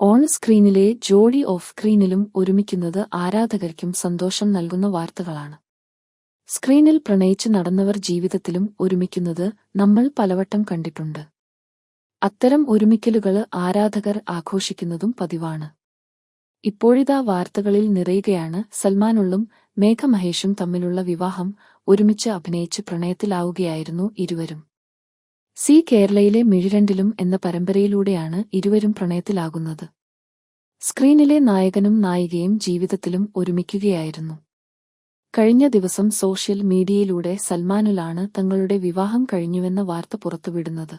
On സ്ക്രീനിലെ ജോഡി of സ്ക്രീനിലും ഒരുമിക്കുന്നത് ആരാധകർക്കും സന്തോഷം നൽകുന്ന വാർത്തകളാണ്. സ്ക്രീനിൽ പ്രണയിച്ചു നടന്നവർ ജീവിതത്തിലും ഒരുമിക്കുന്നത് നമ്മൾ പലവട്ടം കണ്ടിട്ടുണ്ട്. അത്തരം ഒരുമിക്കലുകൾ ആരാധകർ ആഘോഷിക്കുന്നതും പതിവാണ്. ഇപ്പോഴിതാ വാർത്തകളിൽ നിറയുകയാണ് സൽമാനുള്ളും മേഘ മഹേഷും തമ്മിലുള്ള വിവാഹം ഒരുമിച്ച് അഭിനയിച്ച് പ്രണയത്തിലാവുകയായിരുന്നു ഇരുവരും. സി കേരളയിലെ മിഴിരണ്ടിലും എന്ന പരമ്പരയിലൂടെയാണ് ഇരുവരും പ്രണയത്തിലാകുന്നത്. സ്ക്രീനിലെ നായകനും നായികയും ജീവിതത്തിലും ഒരുമിക്കുകയായിരുന്നു. കഴിഞ്ഞ ദിവസം സോഷ്യൽ മീഡിയയിലൂടെ സൽമാനുലാണ് തങ്ങളുടെ വിവാഹം കഴിഞ്ഞുവെന്ന വാർത്ത പുറത്തുവിടുന്നത്.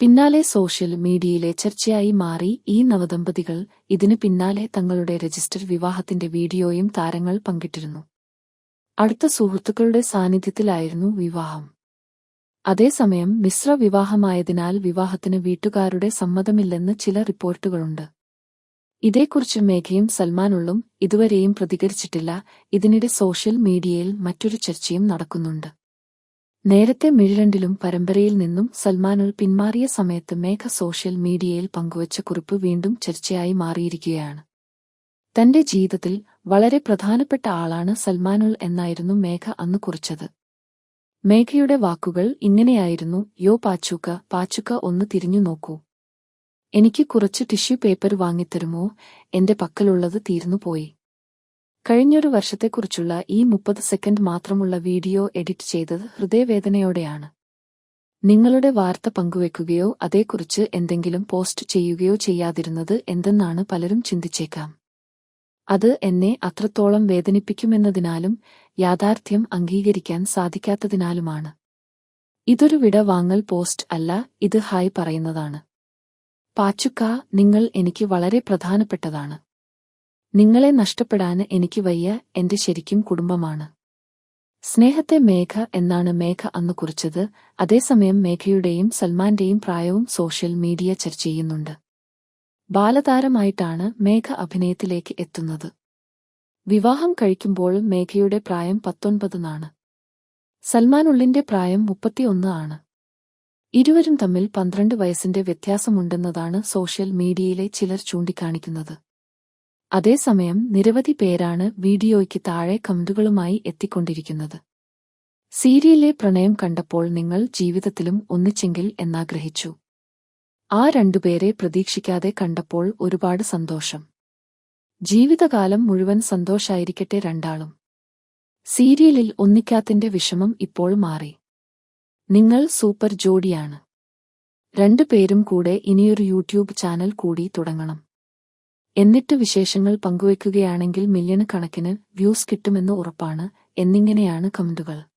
പിന്നാലെ സോഷ്യൽ മീഡിയയിലെ ചർച്ചയായി മാറി ഈ നവദമ്പതികൾ ഇതിനു പിന്നാലെ തങ്ങളുടെ രജിസ്റ്റർ വിവാഹത്തിന്റെ വീഡിയോയും താരങ്ങൾ പങ്കിട്ടിരുന്നു. അടുത്ത സുഹൃത്തുക്കളുടെ സാന്നിധ്യത്തിലായിരുന്നു വിവാഹം. അതേസമയം മിശ്ര വിവാഹമായതിനാൽ വിവാഹത്തിന് വീട്ടുകാരുടെ സമ്മതമില്ലെന്ന് ചില റിപ്പോർട്ടുകളുണ്ട്. ഇതേക്കുറിച്ച് മേഘയും സൽമാനുള്ളും ഇതുവരെയും പ്രതികരിച്ചിട്ടില്ല. ഇതിനിടെ സോഷ്യൽ മീഡിയയിൽ മറ്റൊരു ചർച്ചയും നടക്കുന്നുണ്ട്. നേരത്തെ മിഴിരണ്ടിലും പരമ്പരയിൽ നിന്നും സൽമാനുൾ പിന്മാറിയ സമയത്ത് മേഘ സോഷ്യൽ മീഡിയയിൽ പങ്കുവച്ച കുറിപ്പ് വീണ്ടും ചർച്ചയായി മാറിയിരിക്കുകയാണ്. തന്റെ ജീവിതത്തിൽ വളരെ പ്രധാനപ്പെട്ട ആളാണ് സൽമാനുൾ എന്നായിരുന്നു മേഘ അന്ന് കുറിച്ചത്. മേഘയുടെ വാക്കുകൾ ഇങ്ങനെയായിരുന്നു യോ പാച്ചുക്ക പാച്ചുക്ക ഒന്ന് തിരിഞ്ഞു നോക്കൂ. എനിക്ക് കുറച്ച് ടിഷ്യൂ പേപ്പർ വാങ്ങിത്തരുമോ? എന്റെ പക്കലുള്ളത് തീർന്നുപോയി കഴിഞ്ഞൊരു വർഷത്തെക്കുറിച്ചുള്ള ഈ മുപ്പത് സെക്കൻഡ് മാത്രമുള്ള വീഡിയോ എഡിറ്റ് ചെയ്തത് ഹൃദയവേദനയോടെയാണ്. നിങ്ങളുടെ വാർത്ത പങ്കുവെക്കുകയോ അതേക്കുറിച്ച് എന്തെങ്കിലും പോസ്റ്റ് ചെയ്യുകയോ ചെയ്യാതിരുന്നത് എന്തെന്നാണ് പലരും ചിന്തിച്ചേക്കാം. അത് എന്നെ അത്രത്തോളം വേദനിപ്പിക്കുമെന്നതിനാലും യാഥാർത്ഥ്യം അംഗീകരിക്കാൻ സാധിക്കാത്തതിനാലുമാണ്. ഇതൊരു വിട വാങ്ങൽ പോസ്റ്റ് അല്ല ഇത് ഹായ് പറയുന്നതാണ്. പാച്ചുക്ക നിങ്ങൾ എനിക്ക് വളരെ പ്രധാനപ്പെട്ടതാണ്. നിങ്ങളെ നഷ്ടപ്പെടാന് എനിക്ക് വയ്യ എന്റെ ശരിക്കും കുടുംബമാണ്. സ്നേഹത്തെ മേഘ എന്നാണ് മേഘ അന്ന് കുറിച്ചത് അതേസമയം മേഘയുടെയും സൽമാന്റെയും പ്രായവും സോഷ്യൽ മീഡിയ ചർച്ച ചെയ്യുന്നുണ്ട്. ബാലതാരമായിട്ടാണ് മേഘ അഭിനയത്തിലേക്ക് എത്തുന്നത്. വിവാഹം കഴിക്കുമ്പോഴും മേഘയുടെ പ്രായം പത്തൊൻപതിനാണ് സൽമാനുള്ളിന്റെ പ്രായം മുപ്പത്തിയൊന്ന് ആണ്. ഇരുവരും തമ്മിൽ പന്ത്രണ്ട് വയസ്സിന്റെ വ്യത്യാസമുണ്ടെന്നതാണ് സോഷ്യൽ മീഡിയയിലെ ചിലർ ചൂണ്ടിക്കാണിക്കുന്നത്. അതേസമയം നിരവധി പേരാണ് വീഡിയോയ്ക്ക് താഴെ കമന്റുകളുമായി എത്തിക്കൊണ്ടിരിക്കുന്നത്. സീരിയലിലെ പ്രണയം കണ്ടപ്പോൾ നിങ്ങൾ ജീവിതത്തിലും ഒന്നിച്ചെങ്കിൽ എന്നാഗ്രഹിച്ചു. ആ രണ്ടുപേരെ പ്രതീക്ഷിക്കാതെ കണ്ടപ്പോൾ ഒരുപാട് സന്തോഷം. ജീവിതകാലം മുഴുവൻ സന്തോഷായിരിക്കട്ടെ രണ്ടാളും. സീരിയലിൽ ഒന്നിക്കാത്തിന്റെ വിഷമം ഇപ്പോൾ മാറി. നിങ്ങൾ സൂപ്പർ ജോഡിയാണ്. രണ്ടു പേരും കൂടെ ഇനിയൊരു യൂട്യൂബ് ചാനൽ കൂടി തുടങ്ങണം. എന്നിട്ട് വിശേഷങ്ങൾ പങ്കുവയ്ക്കുകയാണെങ്കിൽ മില്യൺ കണക്കിന് വ്യൂസ് കിട്ടുമെന്ന് ഉറപ്പാണ് എന്നിങ്ങനെയാണ് കമന്റുകൾ.